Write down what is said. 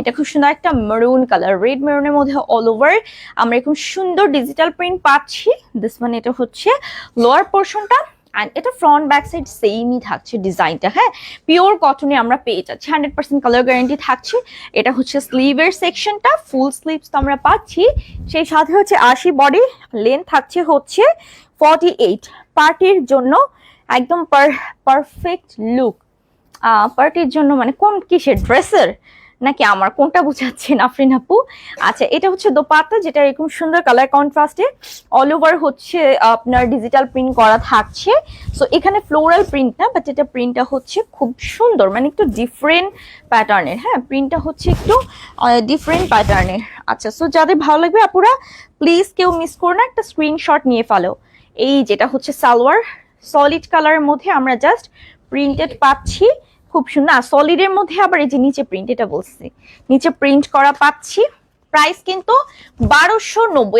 এটা খুব সুন্দর একটা মেরুন কালার রেড মেরুনের মধ্যে অল ওভার আমরা এরকম সুন্দর ডিজিটাল প্রিন্ট পাচ্ছি। দিস মানে এটা হচ্ছে লোয়ার পোর্শনটা অ্যান্ড এটা ফ্রন্ট ব্যাক সাইড সেমই থাকছে ডিজাইনটা হ্যাঁ? পিওর কটনে আমরা পেয়ে যাচ্ছি। হান্ড্রেড পার্সেন্ট কালার গ্যারান্টি থাকছে। এটা হচ্ছে স্লিভের সেকশনটা ফুল স্লিভস তো আমরা পাচ্ছি। সেই সাথে হচ্ছে আশি বডি লেন্থ থাকছে হচ্ছে ফর্টি এইট পার্টির জন্য একদম পারফেক্ট লুক পার্টির জন্য মানে কোন কিসের? ড্রেসের নাকি আমার কোনটা বুঝাচ্ছেন আফরিন আপু? আচ্ছা এটা হচ্ছে দোপাত্তা যেটা এরকম সুন্দর কালার কন্ট্রাস্টে অল ওভার হচ্ছে, আপনার ডিজিটাল প্রিন্ট করা থাকছে। সো এখানে ফ্লোরাল প্রিন্ট না বাট এটা প্রিন্টটা হচ্ছে খুব সুন্দর মানে একটু ডিফারেন্ট প্যাটার্নের হ্যাঁ? প্রিন্টটা হচ্ছে একটু ডিফারেন্ট প্যাটার্নের আচ্ছা সো যাদের ভালো লাগবে আপুরা প্লিজ কেউ মিস করো না, একটা স্ক্রিনশট নিয়ে ফেলো। এই যেটা হচ্ছে সালোয়ার সলিড কালারের মধ্যে আমরা জাস্ট প্রিন্টেড পাচ্ছি। খুব সুন্দর সলিডের মধ্যে আবার এই যে নিচে প্রিন্ট এটা বলছি। নিচে প্রিন্ট করা পাচ্ছি। প্রাইস কিন্তু বারোশো নব্বই।